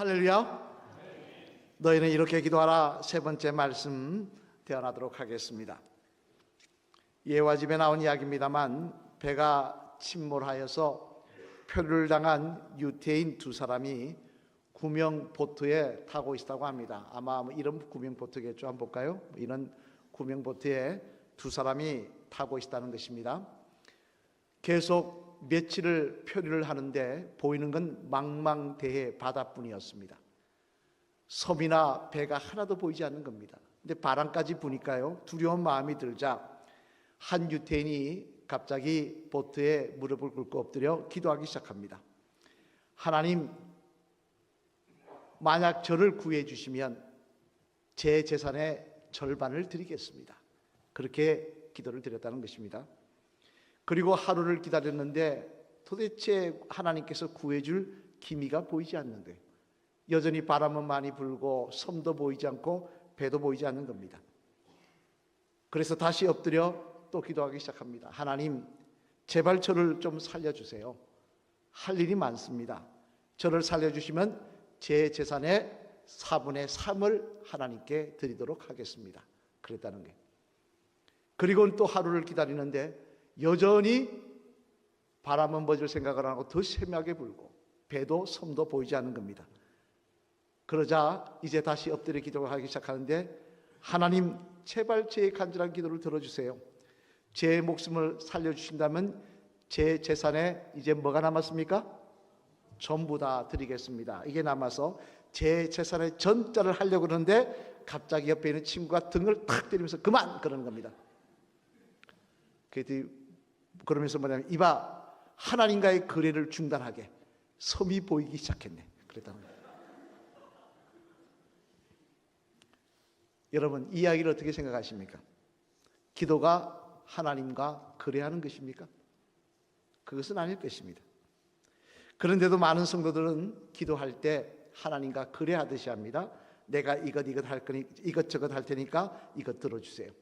할렐루야. 너희는 이렇게 기도하라. 세 번째 말씀 대언하도록 하겠습니다. 예화 집에 나온 이야기입니다만 배가 침몰하여서 표류를 당한 유태인 두 사람이 구명 보트에 타고 있다고 합니다. 아마 뭐 이런 구명 보트겠죠. 한번 볼까요? 이런 구명 보트에 두 사람이 타고 있다는 것입니다. 계속 며칠을 표류를 하는데 보이는 건 망망대해 바다뿐이었습니다. 섬이나 배가 하나도 보이지 않는 겁니다. 근데 바람까지 부니까요 두려운 마음이 들자 한 유태인이 갑자기 보트에 무릎을 꿇고 엎드려 기도하기 시작합니다. 하나님, 만약 저를 구해 주시면 제 재산의 절반을 드리겠습니다. 그렇게 기도를 드렸다는 것입니다. 그리고 하루를 기다렸는데 도대체 하나님께서 구해줄 기미가 보이지 않는데 여전히 바람은 많이 불고 섬도 보이지 않고 배도 보이지 않는 겁니다. 그래서 다시 엎드려 또 기도하기 시작합니다. 하나님, 제발 저를 좀 살려주세요. 할 일이 많습니다. 저를 살려주시면 제 재산의 4분의 3을 하나님께 드리도록 하겠습니다. 그랬다는 게. 그리고 또 하루를 기다리는데 여전히 바람은 멎을 생각을 안 하고 더 세미하게 불고 배도 섬도 보이지 않는 겁니다. 그러자 이제 다시 엎드려 기도하기 시작하는데 하나님 제발 제 간절한 기도를 들어주세요. 제 목숨을 살려주신다면 제 재산에 이제 뭐가 남았습니까? 전부 다 드리겠습니다. 이게 남아서 제 재산의 전자를 하려고 그러는데 갑자기 옆에 있는 친구가 등을 탁 때리면서 그만 그러는 겁니다. 그 러면서 뭐냐면 이봐 하나님과의 거래를 중단하게 섬이 보이기 시작했네. 그랬다는 거예요. 여러분 이 이야기를 어떻게 생각하십니까? 기도가 하나님과 거래하는 것입니까? 그것은 아닐 것입니다. 그런데도 많은 성도들은 기도할 때 하나님과 거래하듯이 합니다. 내가 이것 이것 할 거니 이것저것 할 테니까 이것 들어주세요.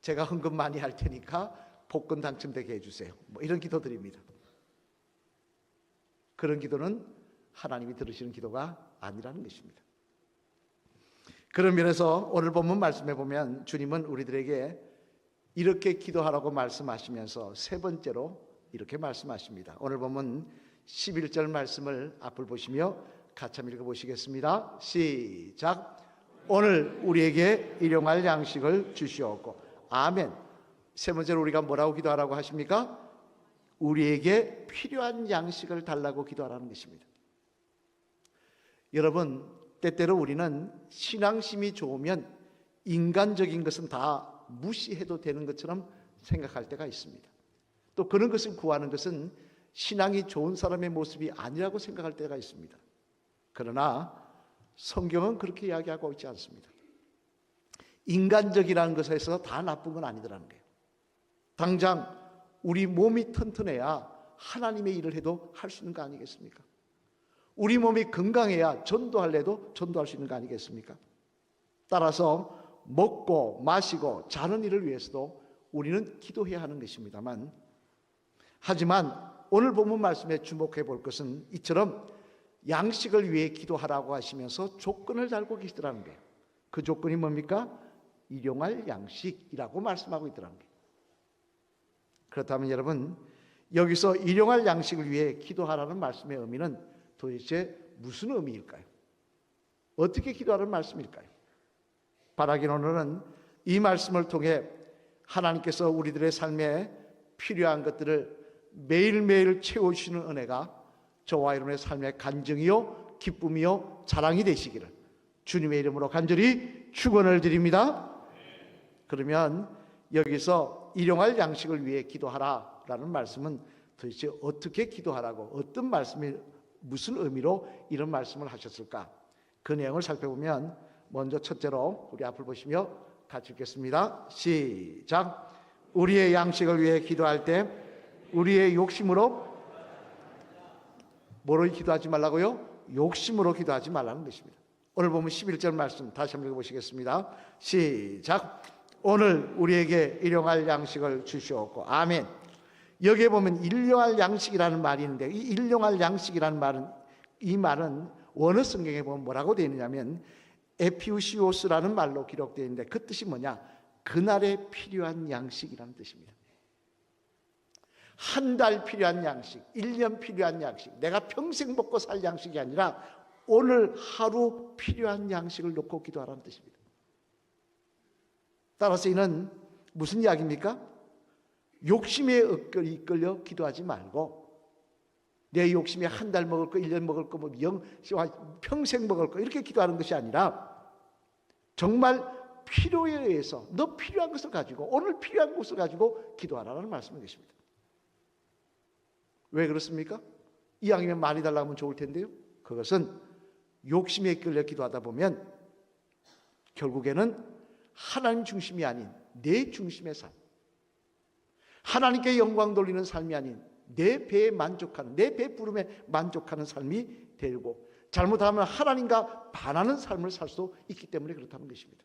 제가 헌금 많이 할 테니까 복권 당첨되게 해주세요. 뭐 이런 기도 드립니다. 그런 기도는 하나님이 들으시는 기도가 아니라는 것입니다. 그런 면에서 오늘 본문 말씀해 보면 주님은 우리들에게 이렇게 기도하라고 말씀하시면서 세 번째로 이렇게 말씀하십니다. 오늘 보면 11절 말씀을 앞을 보시며 같이 한번 읽어 보시겠습니다. 시작. 오늘 우리에게 일용할 양식을 주시옵고 아멘. 세 번째로 우리가 뭐라고 기도하라고 하십니까? 우리에게 필요한 양식을 달라고 기도하라는 것입니다. 여러분, 때때로 우리는 신앙심이 좋으면 인간적인 것은 다 무시해도 되는 것처럼 생각할 때가 있습니다. 또 그런 것을 구하는 것은 신앙이 좋은 사람의 모습이 아니라고 생각할 때가 있습니다. 그러나 성경은 그렇게 이야기하고 있지 않습니다. 인간적이라는 것에서 다 나쁜 건 아니더라는 거예요. 당장 우리 몸이 튼튼해야 하나님의 일을 해도 할 수 있는 거 아니겠습니까? 우리 몸이 건강해야 전도할래도 전도할 수 있는 거 아니겠습니까? 따라서 먹고 마시고 자는 일을 위해서도 우리는 기도해야 하는 것입니다만 하지만 오늘 본문 말씀에 주목해 볼 것은 이처럼 양식을 위해 기도하라고 하시면서 조건을 달고 계시더라는 거예요. 그 조건이 뭡니까? 일용할 양식이라고 말씀하고 있더라는 거예요. 그렇다면 여러분 여기서 일용할 양식을 위해 기도하라는 말씀의 의미는 도대체 무슨 의미일까요? 어떻게 기도하는 말씀일까요? 바라긴 오늘은 이 말씀을 통해 하나님께서 우리들의 삶에 필요한 것들을 매일매일 채워주시는 은혜가 저와 여러분의 삶의 간증이요, 기쁨이요, 자랑이 되시기를 주님의 이름으로 간절히 축원을 드립니다. 그러면 여기서 일용할 양식을 위해 기도하라라는 말씀은 도대체 어떻게 기도하라고 어떤 말씀이 무슨 의미로 이런 말씀을 하셨을까? 그 내용을 살펴보면 먼저 첫째로 우리 앞을 보시며 같이 읽겠습니다. 시작. 우리의 양식을 위해 기도할 때 우리의 욕심으로 뭐로 기도하지 말라고요? 욕심으로 기도하지 말라는 것입니다. 오늘 보면 11절 말씀 다시 한번 읽어보시겠습니다. 시작. 오늘 우리에게 일용할 양식을 주시옵고 아멘. 여기에 보면 일용할 양식이라는 있는데 이 일용할 양식이라는 말은 이 말은 원어 성경에 보면 뭐라고 되어 있느냐면 에피우시오스라는 말로 기록되어 있는데 그 뜻이 뭐냐? 그날에 필요한 양식이라는 뜻입니다. 한 달 필요한 양식, 1년 필요한 양식, 내가 평생 먹고 살 양식이 아니라 오늘 하루 필요한 양식을 놓고 기도하라는 뜻입니다. 따라서 이는 무슨 이야기입니까? 욕심에 이끌- 이끌려 기도하지 말고 내 욕심에 한 달 먹을 거, 1년 먹을 거, 뭐 영, 평생 먹을 거 이렇게 기도하는 것이 아니라 정말 필요에 의해서 너 필요한 것을 가지고 오늘 필요한 것을 가지고 기도하라는 말씀인 것입니다. 왜 그렇습니까? 이왕이면 많이 달라면 좋을 텐데요. 그것은 욕심에 이끌려 기도하다 보면 결국에는 하나님 중심이 아닌 내 중심의 삶. 하나님께 영광 돌리는 삶이 아닌 내 배에 만족하는 내 배 부름에 만족하는 삶이 되고 잘못하면 하나님과 반하는 삶을 살수 있기 때문에 그렇다는 것입니다.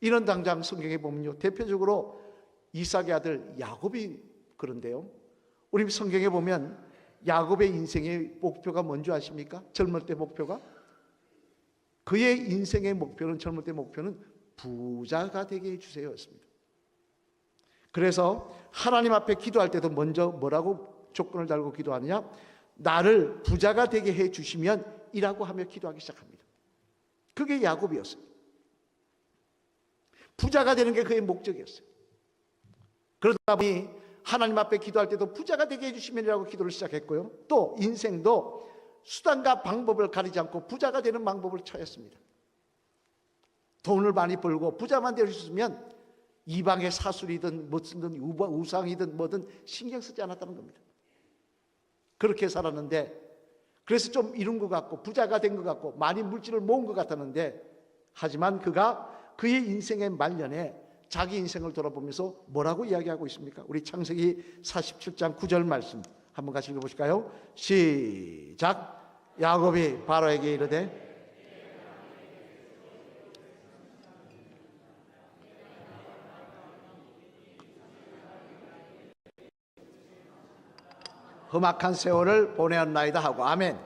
이런 당장 성경에 보면요. 대표적으로 이삭의 아들 야곱이 그런데요. 우리 성경에 보면 야곱의 인생의 목표가 뭔지 아십니까? 젊을 때 목표가 그의 인생의 목표는 젊을 때 목표는 부자가 되게 해 주세요였습니다. 그래서 하나님 앞에 기도할 때도 먼저 뭐라고 조건을 달고 기도하느냐? 나를 부자가 되게 해 주시면 이라고 하며 기도하기 시작합니다. 그게 야곱이었어요. 부자가 되는 게 그의 목적이었어요. 그러다 보니 하나님 앞에 기도할 때도 부자가 되게 해주시면이라고 기도를 시작했고요. 또 인생도 수단과 방법을 가리지 않고 부자가 되는 방법을 찾았습니다. 돈을 많이 벌고 부자만 될 수 있으면 이방의 사술이든 무슨 우상이든 뭐든 신경 쓰지 않았다는 겁니다. 그렇게 살았는데 그래서 좀 이룬 것 같고 부자가 된 것 같고 많이 물질을 모은 것 같았는데 하지만 그가 그의 인생의 말년에 자기 인생을 돌아보면서 뭐라고 이야기하고 있습니까? 우리 창세기 47장 9절 말씀 한번 같이 읽어보실까요? 시작 야곱이 바로에게 이르되 험악한 세월을 보내었나이다 하고 아멘.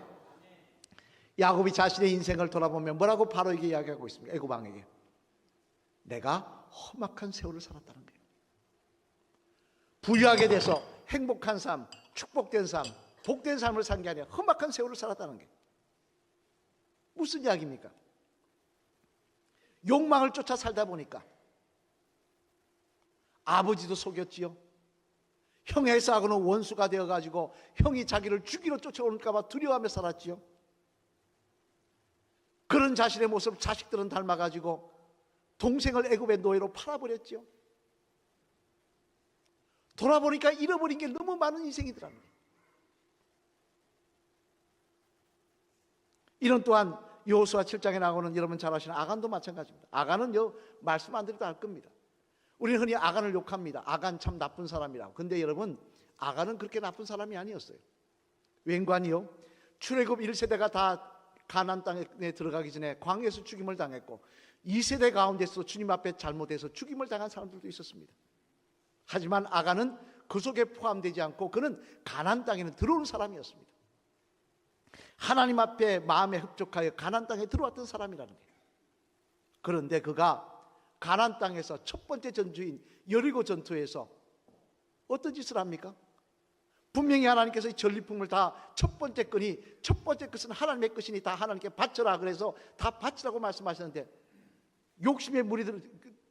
야곱이 자신의 인생을 돌아보며 뭐라고 바로에게 이야기하고 있습니까? 애고방에게 내가 험악한 세월을 살았다는 거예요. 부유하게 돼서 행복한 삶, 축복된 삶, 복된 삶을 산 게 아니라 험악한 세월을 살았다는 게 무슨 이야기입니까? 욕망을 쫓아 살다 보니까 아버지도 속였지요. 형의 싸고는 원수가 되어가지고 형이 자기를 죽이러 쫓아올까봐 두려워하며 살았지요. 그런 자신의 모습 자식들은 닮아가지고 동생을 애굽의 노예로 팔아버렸죠. 돌아보니까 잃어버린 게 너무 많은 인생이더랍니다. 이런 또한 여호수아 7장에 나오는 여러분 잘 아시는 아간도 마찬가지입니다. 아간은 요 말씀 안 드려도 알 겁니다. 우리는 흔히 아간을 욕합니다. 아간 참 나쁜 사람이라고. 근데 여러분 아간은 그렇게 나쁜 사람이 아니었어요. 웬관이요? 출애굽 1세대가 다 가나안 땅에 들어가기 전에 광야에서 죽임을 당했고 2세대 가운데서 주님 앞에 잘못해서 죽임을 당한 사람들도 있었습니다. 하지만 아간은 그 속에 포함되지 않고 그는 가나안 땅에는 들어온 사람이었습니다. 하나님 앞에 마음에 흡족하여 가나안 땅에 들어왔던 사람이라는 거예요. 그런데 그가 가나안 땅에서 첫 번째 전투인 여리고 전투에서 어떤 짓을 합니까? 분명히 하나님께서 이 전리품을 다 첫 번째 건이 첫 번째 것은 하나님의 것이니 다 하나님께 바쳐라 그래서 다 바치라고 말씀하셨는데 욕심에 물이 들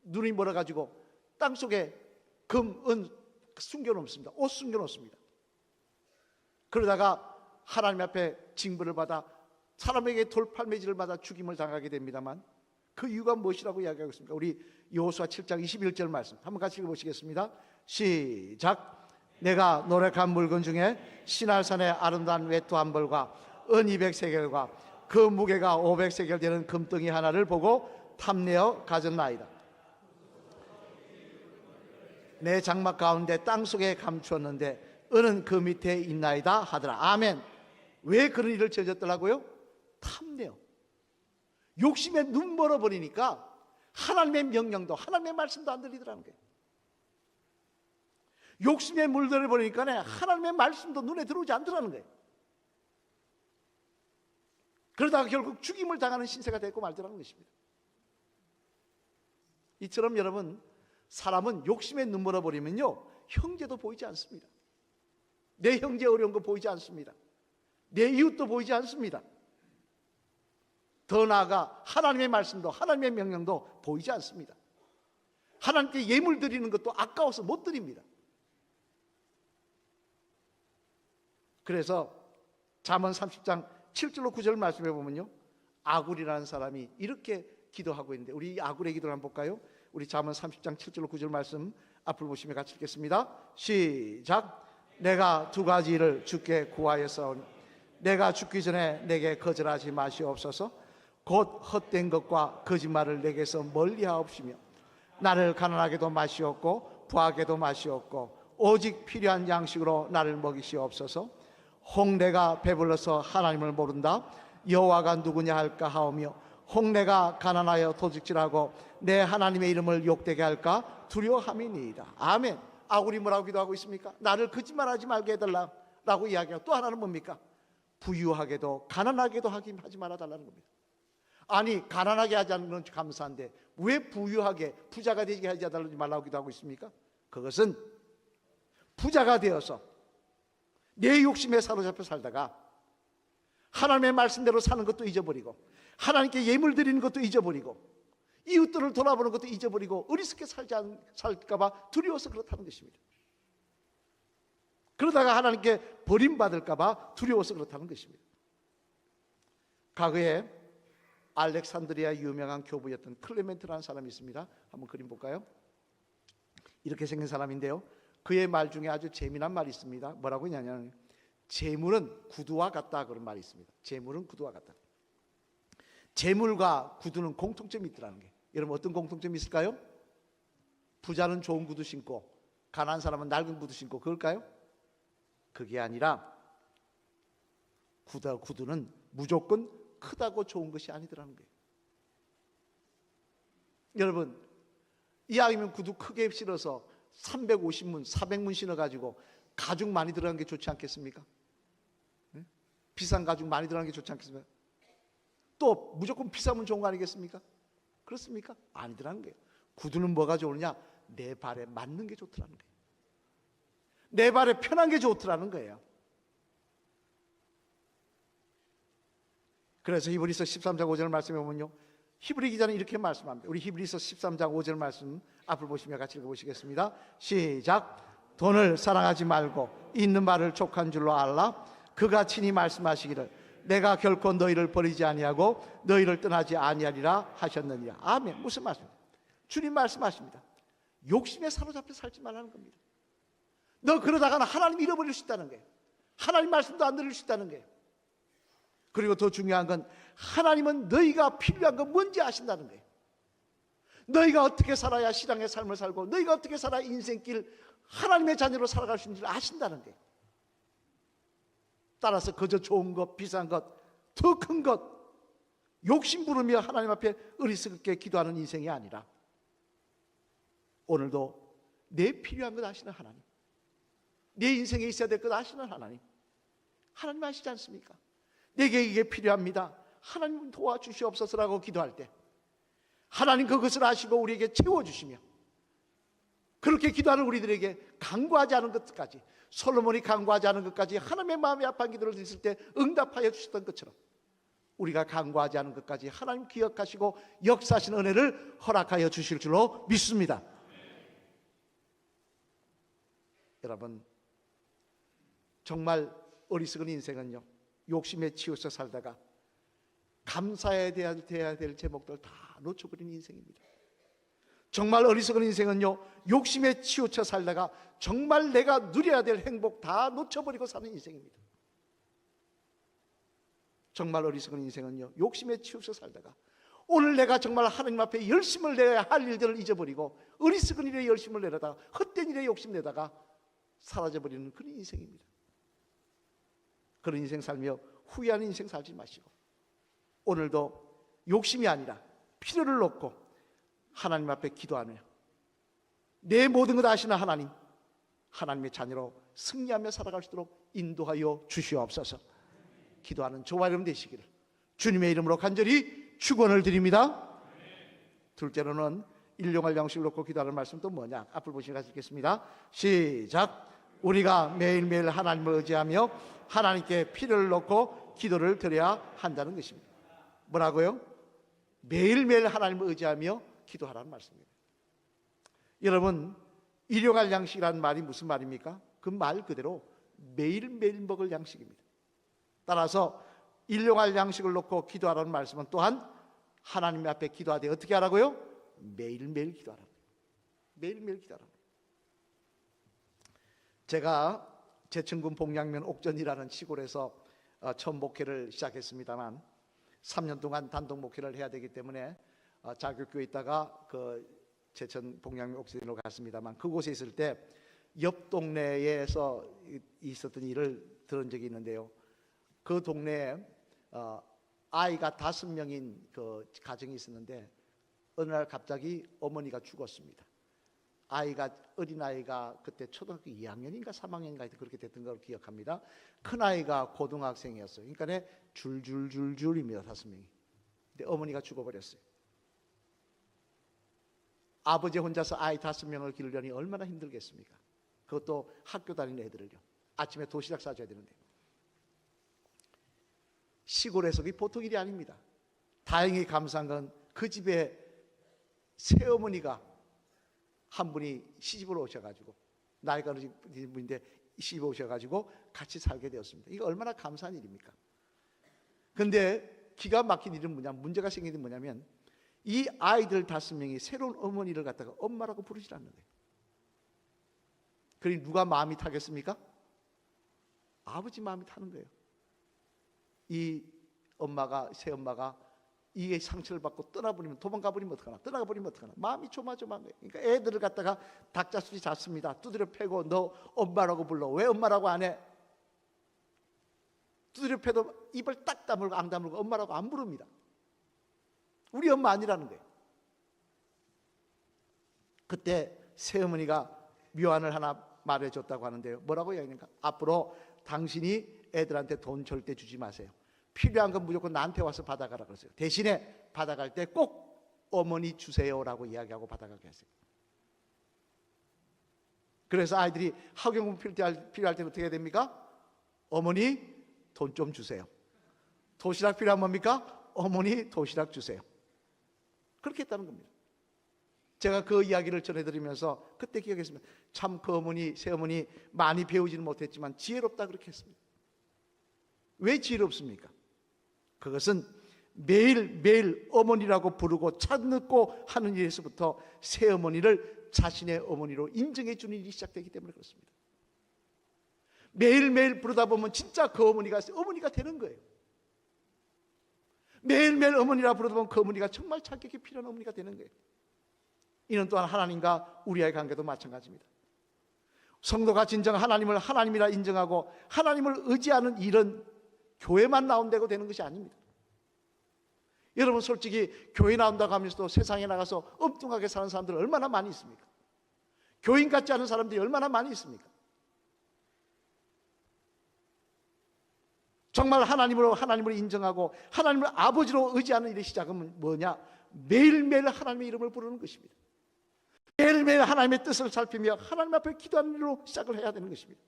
눈이 멀어 가지고 땅 속에 금, 은 숨겨 놓습니다. 옷 숨겨 놓습니다. 그러다가 하나님 앞에 징벌을 받아 사람에게 돌팔매질을 받아 죽임을 당하게 됩니다만 그 이유가 무엇이라고 이야기하고 있습니까? 우리 여호수아 7장 21절 말씀 한번 같이 읽어보시겠습니다. 시작. 내가 노력한 물건 중에 신할산의 아름다운 외투 한 벌과 은 200세겔과 그 무게가 500세겔 되는 금덩이 하나를 보고 탐내어 가졌나이다. 내 장막 가운데 땅 속에 감추었는데 은은 그 밑에 있나이다 하더라. 아멘. 왜 그런 일을 저졌더라고요? 탐내어. 욕심에 눈 멀어버리니까 하나님의 명령도 하나님의 말씀도 안 들리더라는 거예요. 욕심에 물들어 버리니까 하나님의 말씀도 눈에 들어오지 않더라는 거예요. 그러다가 결국 죽임을 당하는 신세가 되고 말더라는 것입니다. 이처럼 여러분 사람은 욕심에 눈물어 버리면요 형제도 보이지 않습니다. 내 형제 어려운 거 보이지 않습니다. 내 이웃도 보이지 않습니다. 더 나아가 하나님의 말씀도 하나님의 명령도 보이지 않습니다. 하나님께 예물 드리는 것도 아까워서 못 드립니다. 그래서 잠언 30장 7절로 9절 말씀해 보면요. 아굴이라는 사람이 이렇게 기도하고 있는데 우리 이 아굴의 기도를 한번 볼까요? 우리 잠언 30장 7절로 9절 말씀 앞을 보시며 같이 읽겠습니다. 시작. 내가 두 가지를 주께 구하였사오니 내가 죽기 전에 내게 거절하지 마시옵소서. 곧 헛된 것과 거짓말을 내게서 멀리하옵시며 나를 가난하게도 마시옵고 부하게도 마시옵고 오직 필요한 양식으로 나를 먹이시옵소서. 홍 내가 배불러서 하나님을 모른다. 여호와가 누구냐 할까 하오며 홍내가 가난하여 도둑질하고 내 하나님의 이름을 욕되게 할까 두려워함이니이다. 아멘. 아구리 뭐라고 기도하고 있습니까? 나를 거짓말하지 말게 해달라 라고 이야기하고 또 하나는 뭡니까? 부유하게도 가난하게도 하지 말아 달라는 겁니다. 아니 가난하게 하지 않는 건 감사한데 왜 부유하게 부자가 되게 하지 말라고 기도하고 있습니까? 그것은 부자가 되어서 내 욕심에 사로잡혀 살다가 하나님의 말씀대로 사는 것도 잊어버리고 하나님께 예물 드리는 것도 잊어버리고 이웃들을 돌아보는 것도 잊어버리고 어리석게 살지 않, 살까봐 두려워서 그렇다는 것입니다. 그러다가 하나님께 버림받을까봐 두려워서 그렇다는 것입니다. 과거에 알렉산드리아 유명한 교부였던 클레멘트라는 사람이 있습니다. 한번 그림 볼까요? 이렇게 생긴 사람인데요. 그의 말 중에 아주 재미난 말이 있습니다. 뭐라고 하냐면 재물은 구두와 같다 그런 말이 있습니다. 재물은 구두와 같다. 재물과 구두는 공통점이 있더라는 게. 여러분 어떤 공통점이 있을까요? 부자는 좋은 구두 신고 가난한 사람은 낡은 구두 신고 그럴까요? 그게 아니라 구두, 구두는 무조건 크다고 좋은 것이 아니더라는 거예요. 여러분 이왕이면 구두 크게 신어서 350문, 400문 신어가지고 가죽 많이 들어간 게 좋지 않겠습니까? 네? 비싼 가죽 많이 들어간 게 좋지 않겠습니까? 또 무조건 비싸면 좋은 거 아니겠습니까? 그렇습니까? 아니더라는 거예요. 구두는 뭐가 좋으냐? 내 발에 맞는 게 좋더라는 거예요. 내 발에 편한 게 좋더라는 거예요. 그래서 히브리서 13장 5절 말씀해 보면요. 히브리 기자는 이렇게 말씀합니다. 우리 히브리서 13장 5절 말씀 앞을 보시며 같이 읽어보시겠습니다. 시작. 돈을 사랑하지 말고 있는 말을 족한 줄로 알라. 그가 친히 말씀하시기를 내가 결코 너희를 버리지 아니하고 너희를 떠나지 아니하리라 하셨느니라. 아멘. 무슨 말씀? 주님 말씀하십니다. 욕심에 사로잡혀 살지 말라는 겁니다. 너 그러다가는 하나님 잃어버릴 수 있다는 거예요. 하나님 말씀도 안 들을 수 있다는 거예요. 그리고 더 중요한 건 하나님은 너희가 필요한 건 뭔지 아신다는 거예요. 너희가 어떻게 살아야 신앙의 삶을 살고 너희가 어떻게 살아야 인생길 하나님의 자녀로 살아갈 수 있는지를 아신다는 거예요. 따라서 그저 좋은 것, 비싼 것, 더 큰 것, 욕심 부르며 하나님 앞에 어리석게 기도하는 인생이 아니라 오늘도 내 필요한 것 아시는 하나님, 내 인생에 있어야 될 것 아시는 하나님, 하나님 아시지 않습니까? 내게 이게 필요합니다. 하나님 도와주시옵소서라고 기도할 때 하나님 그것을 아시고 우리에게 채워주시며 그렇게 기도하는 우리들에게 강구하지 않은 것까지 솔로몬이 강구하지 않은 것까지 하나님의 마음이 아픈 기도를 드렸을 때 응답하여 주셨던 것처럼 우리가 강구하지 않은 것까지 하나님 기억하시고 역사하신 은혜를 허락하여 주실 줄로 믿습니다. 여러분 정말 어리석은 인생은요 욕심에 치여서 살다가 감사해야 돼야 될 제목들 다 놓쳐버린 인생입니다. 정말 어리석은 인생은요, 욕심에 치우쳐 살다가 정말 내가 누려야 될 행복 다 놓쳐버리고 사는 인생입니다. 정말 어리석은 인생은요, 욕심에 치우쳐 살다가 오늘 내가 정말 하나님 앞에 열심을 내야 할 일들을 잊어버리고 어리석은 일에 열심을 내다가 헛된 일에 욕심 내다가 사라져버리는 그런 인생입니다. 그런 인생 살며 후회하는 인생 살지 마시고 오늘도 욕심이 아니라 필요를 놓고 하나님 앞에 기도하며 내 모든 것 아시는 하나님 하나님의 자녀로 승리하며 살아갈 수 있도록 인도하여 주시옵소서 기도하는 저와 여러분 되시기를 주님의 이름으로 간절히 축원을 드립니다. 둘째로는 일용할 양식을 놓고 기도하는 말씀 또 뭐냐? 앞을 보시면 같이 읽겠습니다. 시작. 우리가 매일매일 하나님을 의지하며 하나님께 피를 놓고 기도를 드려야 한다는 것입니다. 뭐라고요? 매일매일 하나님을 의지하며 기도하라는 말씀입니다. 여러분, 일용할 양식이라는 말이 무슨 말입니까? 그 말 그대로 매일매일 먹을 양식입니다. 따라서 일용할 양식을 놓고 기도하라는 말씀은 또한 하나님 앞에 기도하되 어떻게 하라고요? 매일매일 기도하라고. 매일매일 기도하라고. 제가 제천군 봉양면 옥전이라는 시골에서 어, 처음 목회를 시작했습니다만 3년 동안 단독 목회를 해야 되기 때문에 어, 자격교에 있다가 그 제천 봉양면 옥전으로 갔습니다만 그곳에 있을 때 옆 동네에서 이- 있었던 일을 들은 적이 있는데요. 그 동네에 어, 아이가 다섯 명인 그 가정이 있었는데 어느 날 갑자기 어머니가 죽었습니다. 아이가 어린 아이가 그때 초등학교 2학년인가 3학년인가 그렇게 됐던 걸 기억합니다. 큰 아이가 고등학생이었어요. 그러니까 줄줄줄줄입니다 다섯 명이. 근데 어머니가 죽어버렸어요. 아버지 혼자서 아이 다섯 명을 기르려니 얼마나 힘들겠습니까? 그것도 학교 다니는 애들을요. 아침에 도시락 싸줘야 되는데. 시골에서 그게 보통 일이 아닙니다. 다행히 감사한 건 그 집에 새어머니가 한 분이 시집을 오셔가지고 나이가 어린 분인데 시집 오셔가지고 같이 살게 되었습니다. 이거 얼마나 감사한 일입니까? 근데 기가 막힌 일은 뭐냐 문제가 생긴 게 뭐냐면 이 아이들 다섯 명이 새로운 어머니를 갖다가 엄마라고 부르질 않는 거예요. 그러니 누가 마음이 타겠습니까? 아버지 마음이 타는 거예요. 이 엄마가 새 엄마가 이게 상처를 받고 떠나버리면 도망가 버리면 어떡하나 떠나가 버리면 어떡하나 마음이 조마조마한 거예요. 그러니까 애들을 갖다가 닭자수지 잡습니다. 두드려 패고 너 엄마라고 불러 왜 엄마라고 안 해? 두드려 패도 입을 딱 다물고 안 다물고 엄마라고 안 부릅니다. 우리 엄마 아니라는 거예요. 그때 새어머니가 묘안을 하나 말해줬다고 하는데요. 뭐라고 이야기하니까 앞으로 당신이 애들한테 돈 절대 주지 마세요. 필요한 건 무조건 나한테 와서 받아가라 그랬어요. 대신에 받아갈 때 꼭 어머니 주세요라고 이야기하고 받아가게 했어요. 그래서 아이들이 학용품 필요할, 때는 어떻게 해야 됩니까? 어머니 돈 좀 주세요. 도시락 필요한 뭡니까? 어머니 도시락 주세요. 그렇게 했다는 겁니다. 제가 그 이야기를 전해드리면서 그때 기억했습니다. 참 그 어머니, 새어머니 많이 배우지는 못했지만 지혜롭다 그렇게 했습니다. 왜 지혜롭습니까? 그것은 매일매일 어머니라고 부르고 찾고 하는 일에서부터 새어머니를 자신의 어머니로 인정해 주는 일이 시작되기 때문에 그렇습니다. 매일매일 부르다 보면 진짜 그 어머니가 어머니가 되는 거예요. 매일매일 어머니라 보면 그 어머니가 정말 자격이 필요한 어머니가 되는 거예요. 이는 또한 하나님과 우리의 관계도 마찬가지입니다. 성도가 진정 하나님을 하나님이라 인정하고 하나님을 의지하는 일은 교회만 나온다고 되는 것이 아닙니다. 여러분 솔직히 교회 나온다고 하면서도 세상에 나가서 엉뚱하게 사는 사람들 얼마나 많이 있습니까? 교인 같지 않은 사람들이 얼마나 많이 있습니까? 정말 하나님으로 하나님을 인정하고 하나님을 아버지로 의지하는 일의 시작은 뭐냐? 매일매일 하나님의 이름을 부르는 것입니다. 매일매일 하나님의 뜻을 살피며 하나님 앞에 기도하는 일로 시작을 해야 되는 것입니다.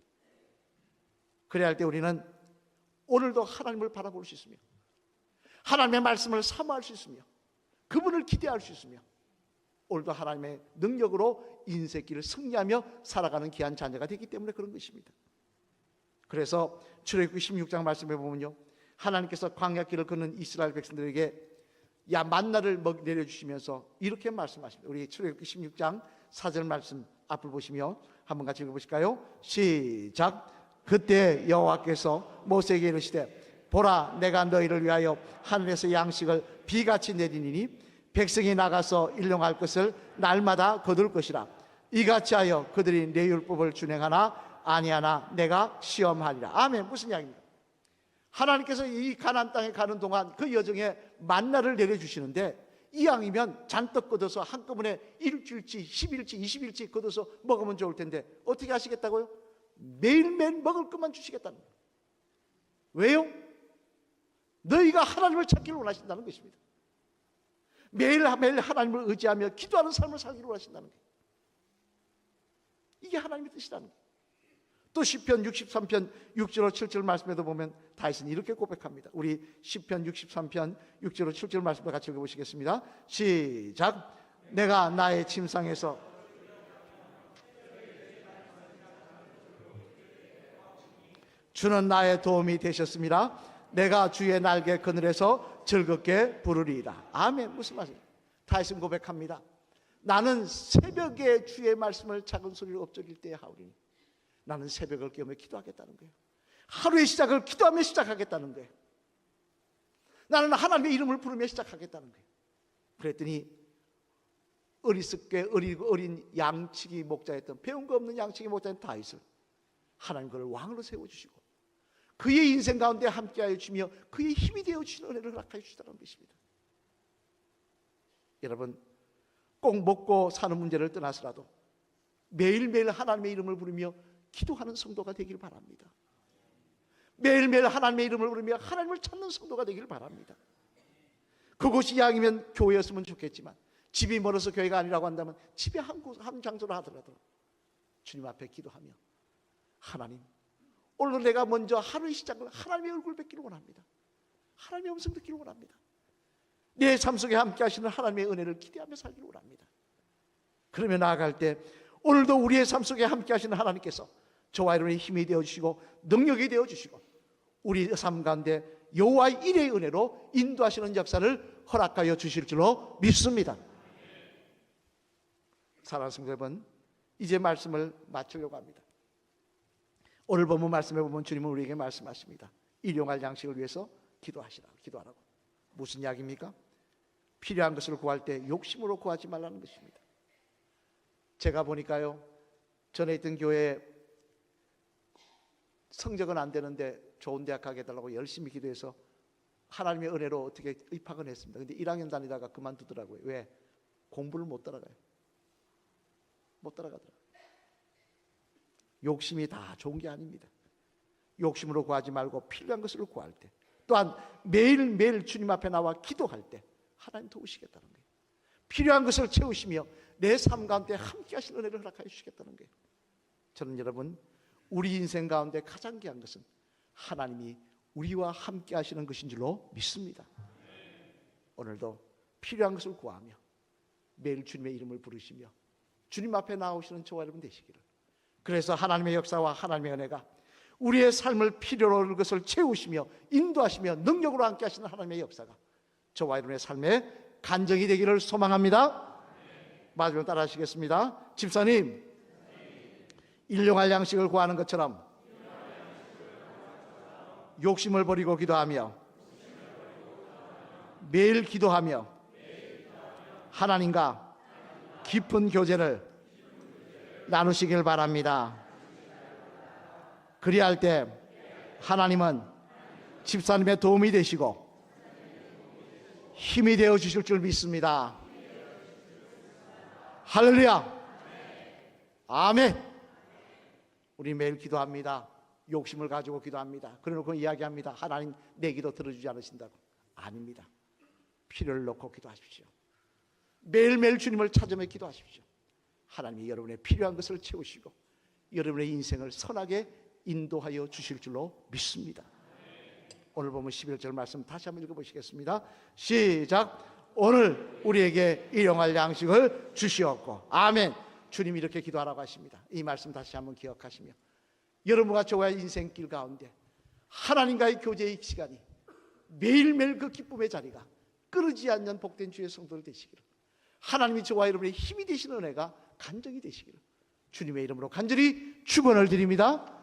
그래야 할 때 우리는 오늘도 하나님을 바라볼 수 있으며 하나님의 말씀을 사모할 수 있으며 그분을 기대할 수 있으며 오늘도 하나님의 능력으로 인생길을 승리하며 살아가는 귀한 자녀가 되기 때문에 그런 것입니다. 그래서 출애굽기 16장 말씀해 보면요. 하나님께서 광야길을 걷는 이스라엘 백성들에게 야 만나를 먹 내려 주시면서 이렇게 말씀하십니다. 우리 출애굽기 16장 4절 말씀 앞을 보시며 한번 같이 읽어 보실까요? 시작. 그때 여호와께서 모세에게 이르시되 보라 내가 너희를 위하여 하늘에서 양식을 비같이 내리니 백성이 나가서 일용할 것을 날마다 거둘 것이라 이같이 하여 그들이 내 율법을 준행하나 아니하나 내가 시험하리라 아멘 무슨 이야기입니까? 하나님께서 이 가나안 땅에 가는 동안 그 여정에 만나를 내려주시는데 이왕이면 잔뜩 걷어서 한꺼번에 일주일치, 10일치, 20일치 걷어서 먹으면 좋을 텐데 어떻게 하시겠다고요? 매일매일 먹을 것만 주시겠다는 거예요. 왜요? 너희가 하나님을 찾기를 원하신다는 것입니다. 매일매일 하나님을 의지하며 기도하는 삶을 살기를 원하신다는 거예요. 이게 하나님의 뜻이라는 거예요. 또 시편 63편 6절로 7절 말씀에도 보면 다윗은 이렇게 고백합니다. 우리 시편 63편 6절로 7절 말씀을 같이 읽어 보시겠습니다. 시작. 내가 나의 침상에서 주는 나의 도움이 되셨습니다. 내가 주의 날개 그늘에서 즐겁게 부르리이다. 아멘. 무슨 말이에요? 다윗은 고백합니다. 나는 새벽에 주의 말씀을 작은 소리로 엎적일 때에 하오리니 나는 새벽을 깨우며 기도하겠다는 거예요. 하루의 시작을 기도하며 시작하겠다는 거예요. 나는 하나님의 이름을 부르며 시작하겠다는 거예요. 그랬더니 어리석게 어리고 어린 양치기 목자였던 배운 거 없는 양치기 목자인 다윗을 하나님 그를 왕으로 세워주시고 그의 인생 가운데 함께하여 주며 그의 힘이 되어 주시는 은혜를 허락하여 주시다는 것입니다. 여러분 꼭 먹고 사는 문제를 떠나서라도 매일매일 하나님의 이름을 부르며 기도하는 성도가 되기를 바랍니다. 매일매일 하나님의 이름을 부르며 하나님을 찾는 성도가 되기를 바랍니다. 그곳이 이왕이면 교회였으면 좋겠지만 집이 멀어서 교회가 아니라고 한다면 집에 한, 곳, 한 장소로 하더라도 주님 앞에 기도하며 하나님 오늘 내가 먼저 하루의 시작을 하나님의 얼굴 뵙기를 원합니다. 하나님의 음성 듣기를 원합니다. 내 삶 속에 함께 하시는 하나님의 은혜를 기대하며 살기를 원합니다. 그러면 나아갈 때 오늘도 우리의 삶 속에 함께 하시는 하나님께서 저와 여러분의 힘이 되어 주시고 능력이 되어 주시고 우리 삶 가운데 여호와의 일의 은혜로 인도하시는 역사를 허락하여 주실 줄로 믿습니다. 사랑하는 성도 여러분, 이제 말씀을 마치려고 합니다. 오늘 본문 말씀에 보면 주님은 우리에게 말씀하십니다. 일용할 양식을 위해서 기도하시라. 기도하라고. 무슨 약입니까? 필요한 것을 구할 때 욕심으로 구하지 말라는 것입니다. 제가 보니까요. 전에 있던 교회에 성적은 안 되는데 좋은 대학 가게 해달라고 열심히 기도해서 하나님의 은혜로 어떻게 입학은 했습니다. 근데 1학년 다니다가 그만두더라고요. 왜? 공부를 못 따라가요. 못 따라가더라고요. 욕심이 다 좋은 게 아닙니다. 욕심으로 구하지 말고 필요한 것을 구할 때 또한 매일매일 주님 앞에 나와 기도할 때 하나님 도우시겠다는 거예요. 필요한 것을 채우시며 내 삶 가운데 함께 하시는 은혜를 허락하여 주시겠다는 거예요. 저는 여러분 우리 인생 가운데 가장 귀한 것은 하나님이 우리와 함께 하시는 것인 줄로 믿습니다. 오늘도 필요한 것을 구하며 매일 주님의 이름을 부르시며 주님 앞에 나오시는 저와 여러분 되시기를. 그래서 하나님의 역사와 하나님의 은혜가 우리의 삶을 필요로 하는 것을 채우시며 인도하시며 능력으로 함께 하시는 하나님의 역사가 저와 여러분의 삶에 간정이 되기를 소망합니다. 마지막으로 따라 하시겠습니다. 집사님, 일용할 양식을 구하는 것처럼 욕심을 버리고 기도하며 매일 기도하며 하나님과 깊은 교제를 나누시길 바랍니다. 그리할 때 하나님은 집사님의 도움이 되시고 힘이 되어 주실 줄 믿습니다. 할렐루야. 아멘. 우리 매일 기도합니다. 욕심을 가지고 기도합니다. 그래놓고 이야기합니다. 하나님 내 기도 들어주지 않으신다고. 아닙니다. 필요를 놓고 기도하십시오. 매일매일 주님을 찾으며 기도하십시오. 하나님이 여러분의 필요한 것을 채우시고 여러분의 인생을 선하게 인도하여 주실 줄로 믿습니다. 오늘 보면 11절 말씀 다시 한번 읽어보시겠습니다. 시작. 오늘 우리에게 일용할 양식을 주시옵고 아멘. 주님이 이렇게 기도하라고 하십니다. 이 말씀 다시 한번 기억하시며 여러분과 저와의 인생길 가운데 하나님과의 교제의 시간이 매일매일 그 기쁨의 자리가 끊이지 않는 복된 주의 성도들 되시기를 하나님이 저와 여러분의 힘이 되시는 은혜가 간정이 되시기를 주님의 이름으로 간절히 축원을 드립니다.